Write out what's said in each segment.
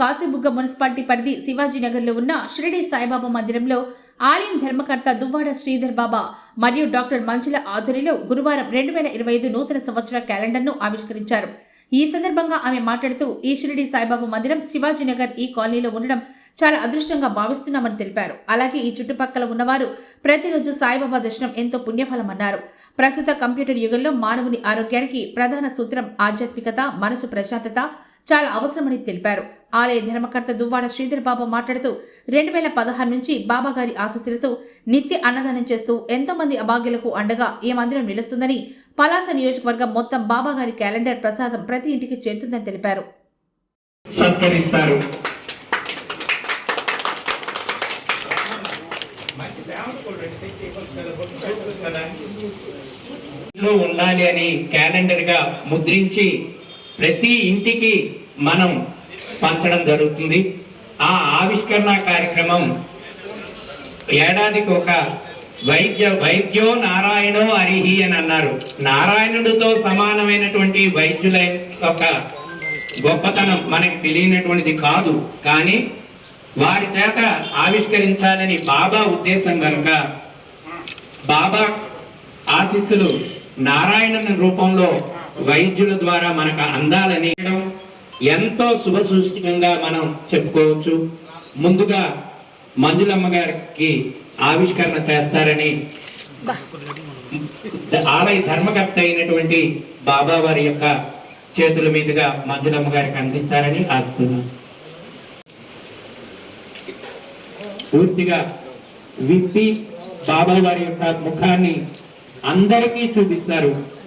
Kashibugga municipality పరిధి శివాజీనగర్లో ఉన్న షిరిడి సాయిబాబా మందిరంలో ఆలయం ధర్మకర్త దువ్వాడ శ్రీధర్ బాబా మరియు డాక్టర్ మంజుల ఆధ్వర్యంలో గురువారం రెండు వేల ఇరవై ఐదు నూతన సంవత్సర క్యాలెండర్ను ఆవిష్కరించారు. ఈ సందర్భంగా ఆమె మాట్లాడుతూ ఈ షిరిడి సాయిబాబా మందిరం శివాజీనగర్ ఈ కాలనీలో ఉండడం చాలా అదృష్టంగా భావిస్తున్నామని తెలిపారు. అలాగే ఈ చుట్టుపక్కల ఉన్నవారు ప్రతిరోజు సాయిబాబా దర్శనం ఎంతో పుణ్యఫలమన్నారు. ప్రస్తుత కంప్యూటర్ యుగంలో మానవుని ఆరోగ్యానికి ప్రధాన సూత్రం ఆధ్యాత్మికత మనసు ప్రశాంతత చాలా అవసరమని తెలిపారు. ఆలయ ధర్మకర్త దువ్వాడ శ్రీధర్ బాబా మాట్లాడుతూ రెండు వేల పదహారు నుంచి బాబా గారి ఆశస్సులతో నిత్య అన్నదానం చేస్తూ ఎంతో మంది అభాగ్యులకు అండగా ఈ మందిరం నిలుస్తుందని పలాస నియోజకవర్గం మొత్తం బాబా గారి క్యాలెండర్ ప్రసాదం ప్రతి ఇంటికి చేరుతుందని తెలిపారు. సత్కరిస్తారు. ఉండాలి అని క్యాలెండర్గా ముద్రించి ప్రతి ఇంటికి మనం పంచడం జరుగుతుంది. ఆ ఆవిష్కరణ కార్యక్రమం ఏడాదికి ఒక వైద్య వైద్యో నారాయణో అరిహి అని అన్నారు. నారాయణుడితో సమానమైనటువంటి వైద్యుల యొక్క గొప్పతనం మనకి తెలియనటువంటిది కాదు. కానీ వారి చేత ఆవిష్కరించాలని బాబా ఉద్దేశం కనుక బాబా ఆశీస్సులు నారాయణుని రూపంలో వైద్యుల ద్వారా మనకు అందాలని ఎంతో శుభసూచకంగా మనం చెప్పుకోవచ్చు. ముందుగా మంజులమ్మ గారికి ఆవిష్కరణ చేస్తారని ఆలయ ధర్మకర్త అయినటువంటి బాబా వారి యొక్క చేతుల మీదుగా మంజులమ్మ గారికి అందిస్తారని ఆశిస్తున్నాం పూర్తిగా విప్పి బాబా వారి యొక్క ముఖాన్ని అందరికీ చూపిస్తారు.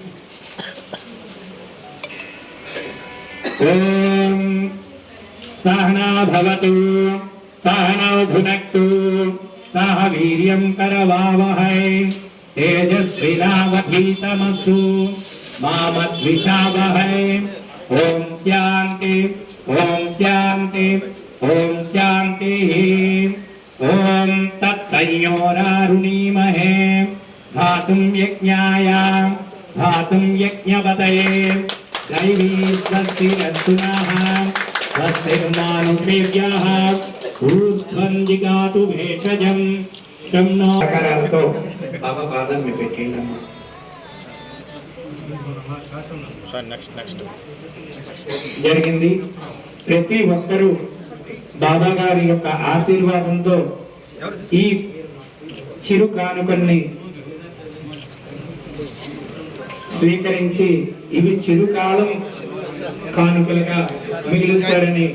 ఓం సహనా భవతు సహనౌ భునక్తు సహ వీర్యం కరవావహై తేజస్వినావధీతమస్తు మామద్విషావహై ఓం శాంతి ఓం శాంతి ఓం శాంతి ఓం తత్సంయోరారుణీమహే धातुं यज्ञाय धातुं यज्ञपतये दैवी स्वस्तिरस्तुनः स्वस्तिर्मानुषेभ्यः ऊर्ध्वं जिगातु भेषजं शं नो సకరాలతో బాబా పాదం మీ పెట్టిండమ్మా సార్ నెక్స్ట్ నెక్స్ట్ జరిగింది ప్రతి ఒక్కరూ బాబా గారి యొక్క ఆశీర్వాదంతో ఈ చిరు కానుకల్ని స్వీకరించి ఇవి చిరుకాలం కానుకలుగా మిగులుతారని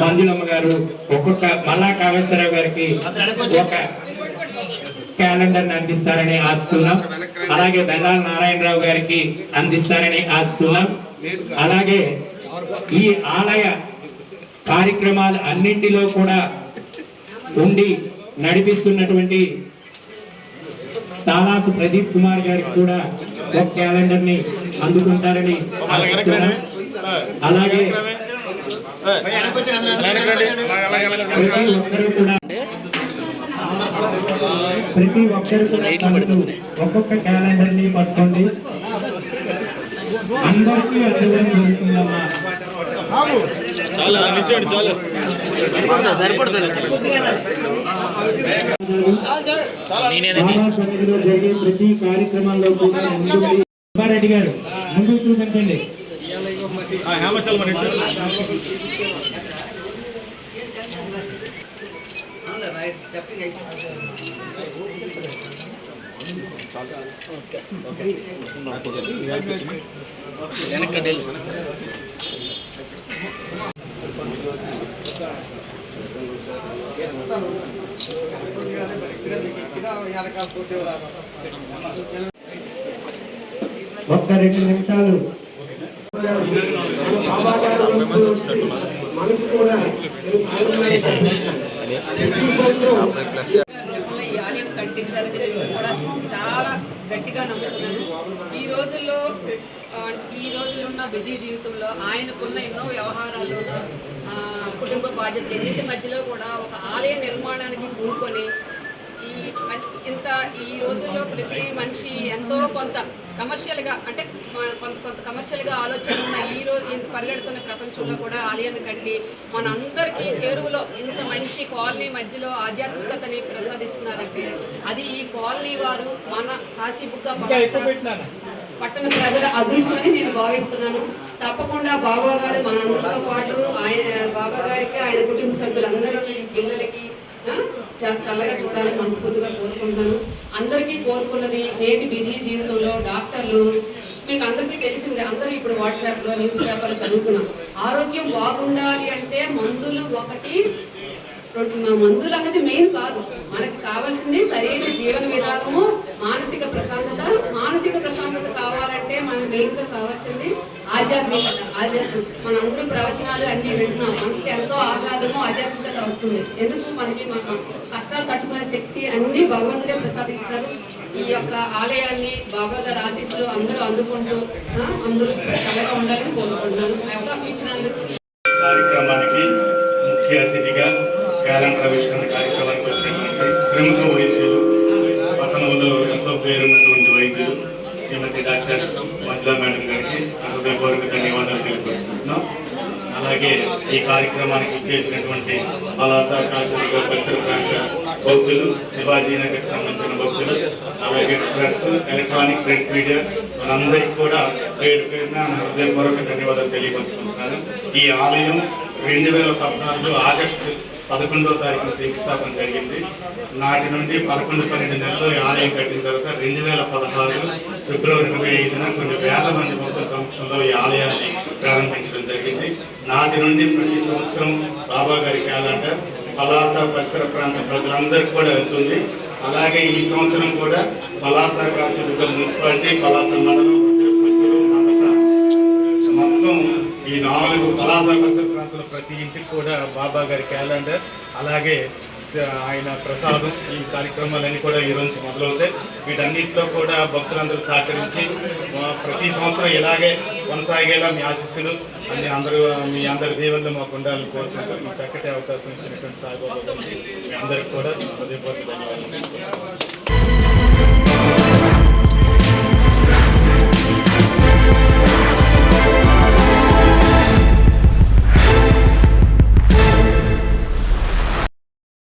మంజులమ్మ గారు ఒక్కొక్క మల్లా కామేశ్వరరావు గారికి ఒక క్యాలెండర్ అందిస్తారని ఆశిస్తున్నాం. అలాగే దండాల నారాయణరావు గారికి అందిస్తారని ఆశిస్తున్నాం. అలాగే ఈ ఆలయ కార్యక్రమాలు అన్నింటిలో కూడా ఉండి నడిపిస్తున్నటువంటి తాలాసు ప్రదీప్ కుమార్ గారికి కూడా ఒక క్యాలెండర్ని అందుకుంటారని అలాగే. ప్రతి ఒక్కరు కూడా ప్రతి ఒక్కరు కూడా తనకు ఒక్కొక్క క్యాలెండర్ని పట్టుకోండి. అందరికీ అసలు చాలు నిల్చోండి చాలు. సన్నిధిలో జరిగే ప్రతి కార్యక్రమాల్లో కూడా సుబ్బారెడ్డి గారు ముందుకు చూపించండి ఆ, హేమచల్ మరి నిల్చో. ఒక్క రెండు నిమిషాలు సంవత్సరంలో ఈ ఆలయం కూడా చాలా గట్టిగా నమ్ముతున్నాను. ఈ రోజుల్లో ఈ రోజుల్లో ఉన్న బిజీ జీవితంలో ఆయనకున్న ఎన్నో వ్యవహారాలు ఆ, కుటుంబ బాధ్యతలు ఎన్నింటి మధ్యలో కూడా ఒక ఆలయ నిర్మాణానికి పూనుకొని ఈ ఇంత ఈ రోజుల్లో ప్రతి మనిషి ఎంతో కొంత కమర్షియల్గా అంటే కొంత కొంత కమర్షియల్గా ఆలోచన ఉన్న ఈ రోజు ఇంత పరిగెడుతున్న ప్రపంచంలో కూడా ఆలయాన్ని కట్టి మనందరికీ చేరువలో ఇంత మంచి కాలనీ మధ్యలో ఆధ్యాత్మికతని ప్రసాదిస్తున్నారంటే అది ఈ కాలనీ వారు మన కాశీబుగ్గ పలాస పట్టణ ప్రజల అదృష్టమని నేను భావిస్తున్నాను. తప్పకుండా బాబా గారు మనందరితో పాటు ఆయన బాబా గారికి ఆయన కుటుంబ సభ్యులందరికీ పిల్లలకి చల్లగా చూడాలని మనస్ఫూర్తిగా కోరుకుంటున్నాను. అందరికీ కోరుకున్నది నేటి బిజీ జీవితంలో డాక్టర్లు. మీకు అందరికీ తెలిసిందే అందరూ ఇప్పుడు వాట్సాప్లో న్యూస్ పేపర్లు చదువుతున్నాం ఆరోగ్యం బాగుండాలి అంటే మందులు ఒకటి మందులు అనేది మెయిన్ కాదు. మనకి కావాల్సింది సరైన జీవన విధానము మానసిక ప్రశాంతత మానసిక ప్రశాంతత కావాలి. కావాలంటే మనకు మెయిన్గా కావాల్సింది ఆధ్యాత్మికత ఆధ్యాత్మిక మనందరూ ప్రవచనాలు అన్ని వింటున్నాం. మనసుకి ఎంతో ఆహ్లాదము ఆధ్యాత్మికత వస్తుంది. ఎందుకు? మనకి మన కష్టాలు తట్టుకునే శక్తి అన్ని భగవంతుడే ప్రసాదిస్తారు. ఈ యొక్క ఆలయాన్ని బాబా గారు ఆశీస్సులు అందరూ అందుకుంటూ అందరూ చల్లగా ఉండాలని కోరుకుంటున్నాను. అవకాశం ఇచ్చినందుకు కార్యక్రమానికి ముఖ్య అతిథిగా క్యాలెండర్ ఆవిష్కరణ కార్యక్రమానికి వచ్చినటువంటి ప్రముఖ వైద్యులు పట్టణంలో ఎంతో పేరున్నటువంటి వైద్యులు శ్రీమతి డాక్టర్ సుధా మేడం గారికి హృదయపూర్వక ధన్యవాదాలు తెలియపరుచుకుంటున్నాం అలాగే ఈ కార్యక్రమానికి ఇచ్చేసినటువంటి పలాస కాశీనగర్ పరిసర ప్రాంత భక్తులు శివాజీనగర్కి సంబంధించిన భక్తులు అలాగే ప్రెస్ ఎలక్ట్రానిక్ ప్రింట్ మీడియా మనందరికీ కూడా పేరు పేరున హృదయపూర్వక ధన్యవాదాలు తెలియపరుచుకుంటున్నాను. ఈ ఆలయం రెండు వేల పద్నాలుగు ఆగస్టు పదకొండో తారీఖున శంకుస్థాపన జరిగింది. నాటి నుండి పదకొండు పన్నెండు నెలలు ఆలయం కట్టిన తర్వాత రెండు వేల పదహారు ఫిబ్రవరి ఇరవై ఐదున కొన్ని వేల మంది భక్తుల సమక్షంలో ఈ ఆలయాన్ని ప్రారంభించడం జరిగింది. నాటి నుండి ప్రతి సంవత్సరం బాబా గారికి క్యాలెండర్ పలాస పరిసర ప్రాంత ప్రజలందరికీ కూడా వెళ్తుంది. అలాగే ఈ సంవత్సరం కూడా పలాస కాశీదుర్గ మున్సిపాలిటీ పలాస మండలం మొత్తం ఈ నాలుగు పలాస పరిసర ప్రతి ఇంటికి కూడా బాబా గారి క్యాలెండర్ అలాగే ఆయన ప్రసాదం ఈ కార్యక్రమాలన్నీ కూడా ఈరోజు మొదలవుతాయి. వీటన్నిటితో కూడా భక్తులందరూ సహకరించి ప్రతి సంవత్సరం ఇలాగే కొనసాగేలా మీ ఆశస్సులు అన్ని అందరూ మీ అందరి దేవుళ్ళు మాకు ఉండాలని కోరుకుంటారు మీ చక్కటి అవకాశం ఇచ్చినటువంటి సాయిబాబాకి అందరికీ కూడా హృదయపూర్వక ధన్యవాదాలు.